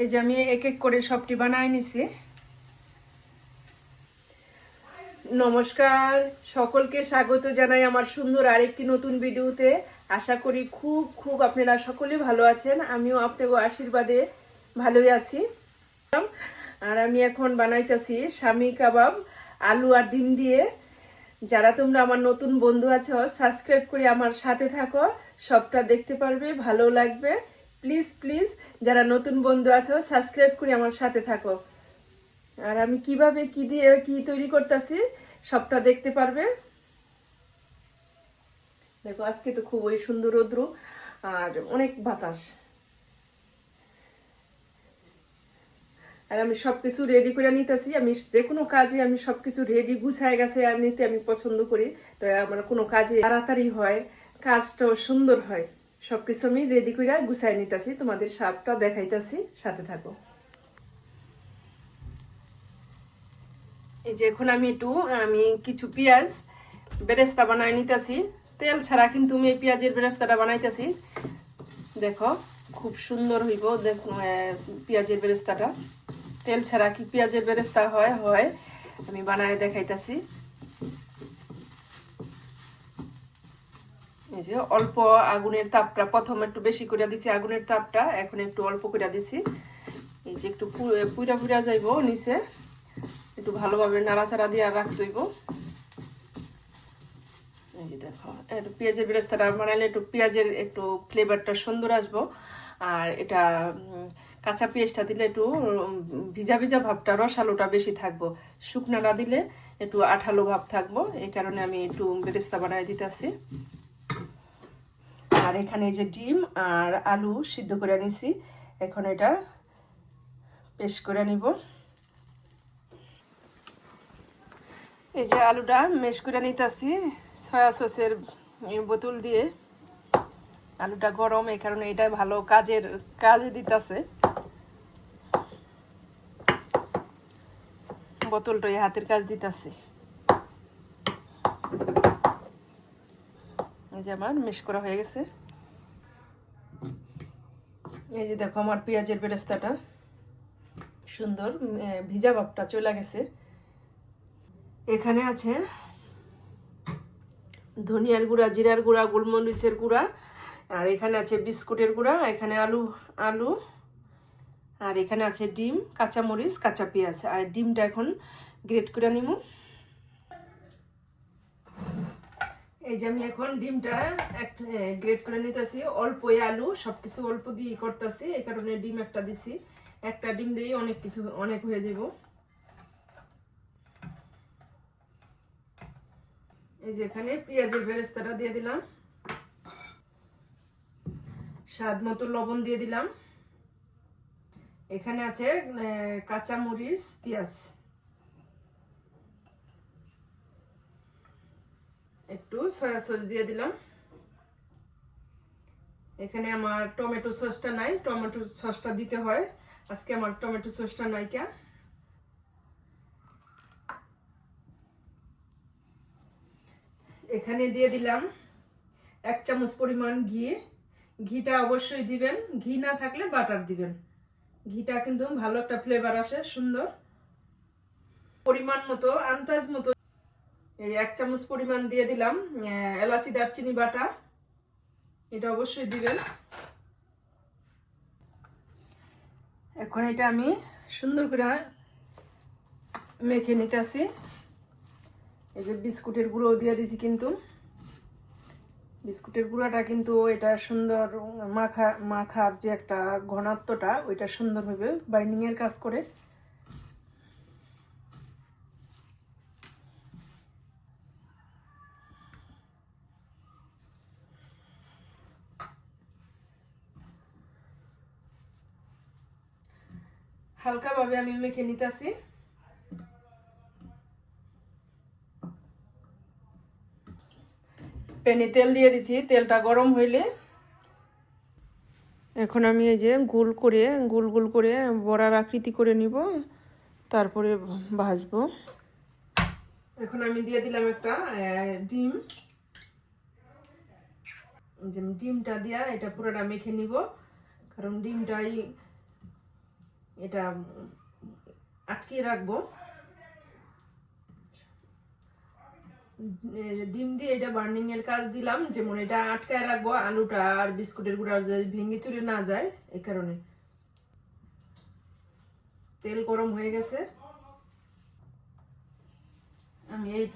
এই যে আমি এক এক করে সবটি বানাই নিছি। নমস্কার, সকলকে স্বাগত জানাই আমার সুন্দর আরেকটি নতুন ভিডিওতে। আশা করি খুব খুব আপনারা সকলে ভালো আছেন, আমিও আপনাকে আশীর্বাদে ভালোই আছি। আর আমি এখন বানাইতেছি স্বামী কাবাব, আলু আর ডিম দিয়ে। যারা তোমরা আমার নতুন বন্ধু আছো, সাবস্ক্রাইব করে আমার সাথে থাকো। সবটা দেখতে পারবে, ভালো লাগবে। প্লিজ প্লিজ যারা নতুন বন্ধু আছো সাবস্ক্রাইব করে আমার সাথে থাকো। আর আমি কীভাবে, কি দিয়ে, কি তৈরি করতেছি, সবটা দেখতে পারবে। দেখো, আজকে তো খুবই সুন্দর রৌদ্র আর অনেক বাতাস। আর আমি সবকিছু রেডি করে নিতেছি। আমি যে কোনো কাজে আমি সবকিছু রেডি গুছায় গেছে আর নিতে আমি পছন্দ করি। তো আমার কোনো কাজে তাড়াতাড়ি হয়, কাজটাও সুন্দর হয়। সবকিছু আমি রেডি করে গুছাই নিতেছি, তোমাদের সাপটা দেখাইতেছি, সাথে থাকো। এই যে এখন আমি একটু, আমি কিছু পেঁয়াজ বেরেস্তা বানাই নিতেছি। তেল ছাড়া কিন্তু আমি এই পেঁয়াজের বেরেস্তাটা বানাইতেছি। দেখো, খুব সুন্দর হইব পেঁয়াজের বেরেস্তাটা। তেল ছাড়া কি পেঁয়াজের বেরেস্তা হয় হয়, আমি বানায় দেখাইতেছি। এই যে অল্প আগুনের তাপটা, প্রথম একটু বেশি করে দিছি আগুনের তাপটা, এখন একটু অল্প করে দিছি। এই যে একটু পুরা পুরা যাইব নিচে, একটু ভালোভাবে নাড়াচাড়া দিয়ে রাখতে হইব। দেখো, একটু পেঁয়াজের বেরেস্তাটা বানাইলে একটু পেঁয়াজের একটু ফ্লেভারটা সুন্দর আসব। আর এটা কাঁচা পেঁয়াজটা দিলে একটু ভিজা ভিজা ভাবটা, রসালোটা বেশি থাকব। শুকনাটা দিলে একটু আঠালো ভাব থাকব। এই কারণে আমি একটু বেরেস্তা বানাই দিতেছি। আর এখানে যে ডিম আর আলু সিদ্ধ করে নিছি। এখন এটা পেস্ট করে নিব। এই যে আলুটা মেশ করে নিতেছি সয়া সসের বোতল দিয়ে। আলুটা গরম, এই কারণে এটা ভালো কাজের কাজে দিতেছে। বোতলটা হাতের কাজ দিতেছে। এই যে আমার মেশ করা হয়ে গেছে। এই যে দেখো, আমার পেঁয়াজের বেরেস্তাটা। সুন্দর ভিজা ভাবটা চলে গেছে। এখানে আছে ধনিয়ার গুঁড়া, জিরার গুঁড়া, গোলমরিচের গুঁড়া, আর এখানে আছে বিস্কুটের গুঁড়া, এখানে আলু আলু, আর এখানে আছে ডিম কাঁচা মরিচ কাঁচা পেঁয়াজ। আর ডিমটা এখন গ্রেট করে নিব এই যে আমি এখন ডিমটা এক গ্রেট করে নিতেছি। অল্প আলু সব কিছু অল্প দিয়ে করতেছি। এই কারণে ডিম একটা দিছি। একটা ডিম দিয়ে অনেক কিছু, অনেক হয়ে যাব। এই যে এখানে পেঁয়াজের বেরেস্তাটা দিয়ে দিলাম। স্বাদ মতো লবণ দিয়ে দিলাম। এখানে আছে কাঁচা মরিচ পেঁয়াজ একটু সয়া দিলাম। এখানে আমার টমেটো সসটা নাই, টমেটো সসটা দিতে হয়। আজকে আমার টমেটো সসটা নাই কে? এখানে দিয়ে দিলাম এক চামচ পরিমাণ ঘি। ঘিটা অবশ্যই দিবেন, ঘি না থাকলে বাটার দিবেন। ঘিটা কিন্তু ভালো একটা ফ্লেভার আসে, সুন্দর। পরিমাণ মতো, আন্দাজ মতো এই এক চামচ পরিমাণ দিয়ে দিলাম এলাচি, দারচিনি বাটা। এটা অবশ্যই দিবেন। এখন এটা আমি সুন্দর করে মেখে নিতে আসি এই যে বিস্কুটের গুঁড়ো দিয়ে দিছি কিন্তু। বিস্কুটের গুঁড়াটা কিন্তু এটা সুন্দর মাখা মাখার যে একটা ঘনত্বটা, ওইটা সুন্দরভাবে বাইন্ডিংয়ের কাজ করে। হালকাভাবে আমি মেখে নিতেছি। প্যানে তেল দিয়ে দিছি, তেলটা গরম হইলে। এখন আমি এই যে গোল করে, গোল গোল করে বড়ার আকৃতি করে নিব, তারপরে ভাজবো। এখন আমি দিয়ে দিলাম একটা ডিম। যে ডিমটা দিয়া এটা পুরোটা মেখে নিব, কারণ ডিমটাই এটা আটকিয়ে রাখব। ডিম দিয়ে এটা বার্নিং এর কাজ দিলাম, যেমন এটা আটকায় রাখব, আলুটা আর বিস্কুটের গুঁড়া যদি ভেঙে চুরে না যায়, এই কারণে। তেল গরম হয়ে গেছে। আমি এই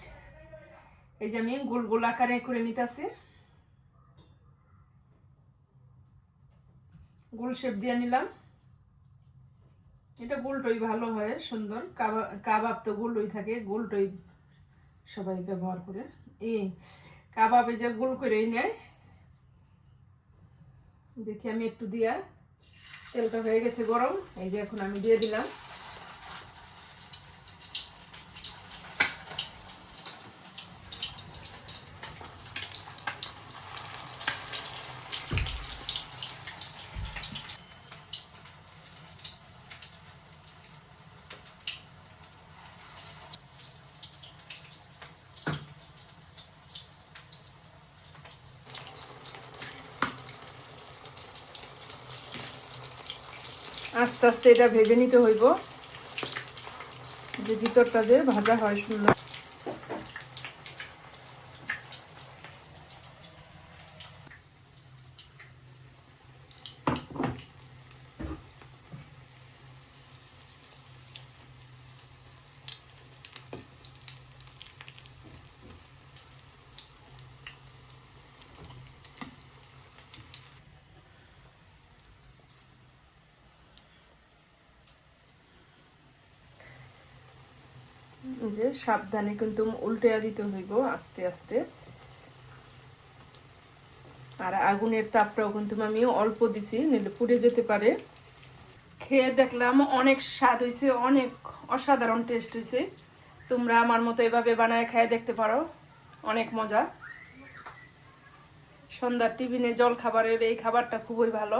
এই যে আমি গোল গোল আকারে করে নিতেছি। গোল শেপ দিয়ে নিলাম। এটা গোলটই ভালো হয়, সুন্দর। কাবাব কাবাব তো গোলই থাকে, গোলটই সবাই ব্যবহার করে। এ, কাবাবে যে গোল করেই নেয়। দেখি আমি একটু দিয়া। তেলটা হয়ে গেছে গরম, এই যে এখন আমি দিয়ে দিলাম। আস্তে আস্তে এটা ভেজে নিতে হইব। যে ভিতরটা যে ভাজা হয় সুন্দর। যে সাবধানে কিন্তু উল্টে দিতে হইব আস্তে আস্তে। আর আগুনের তাপটাও কিন্তু আমি অল্প দিছি, নিলে পুড়ে যেতে পারে। খেয়ে দেখলাম অনেক স্বাদ হয়েছে অনেক অসাধারণ টেস্ট হয়েছে তোমরা আমার মতো এভাবে বানায় খেয়ে দেখতে পারো, অনেক মজা। সন্ধ্যার টিফিনে জল খাবারের এই খাবারটা খুবই ভালো।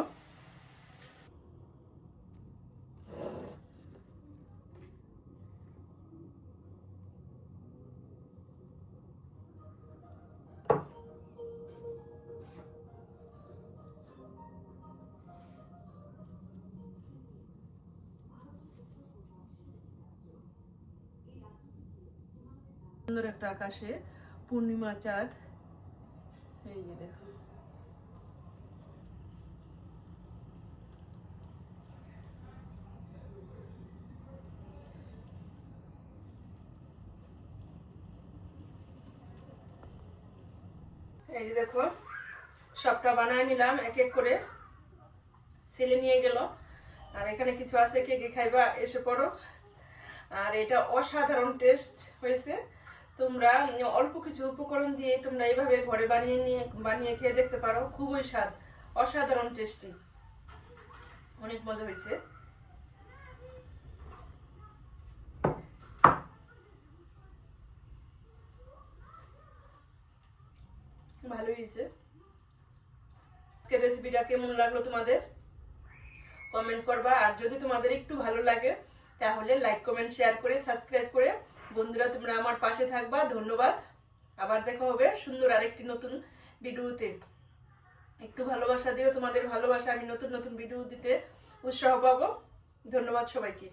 সুন্দর একটা আকাশে পূর্ণিমা চাঁদ। এই যে দেখো। এই যে দেখো, সবটা বানায় নিলাম এক এক করে। ছেলে নিয়ে গেল। আর এখানে কিছু আছে, কে কে খাইবা, এসে পড়ো। আর এটা অসাধারণ টেস্ট হয়েছে। তোমরা অল্প কিছু উপকরণ দিয়ে তোমরা এইভাবে ঘরে বানিয়ে নিয়ে, বানিয়ে খেয়ে দেখতে পারো। খুবই স্বাদ, অসাধারণ টেস্টি। অনেক মজা হয়েছে। ভালোই হয়েছে। আজকের রেসিপিটা কেমন লাগল তোমাদের? কমেন্ট করবা। আর যদি তোমাদের একটু ভালো লাগে, তাহলে লাইক কমেন্ট শেয়ার করে সাবস্ক্রাইব করে বন্ধুরা, তোমরা আমার পাশে থাকবা। ধন্যবাদ। আবার দেখা হবে সুন্দর আরেকটি নতুন ভিডিওতে। একটু ভালোবাসা দিও, তোমাদের ভালোবাসা। আমি নতুন নতুন ভিডিও দিতে উৎসাহ পাবো। ধন্যবাদ সবাইকে।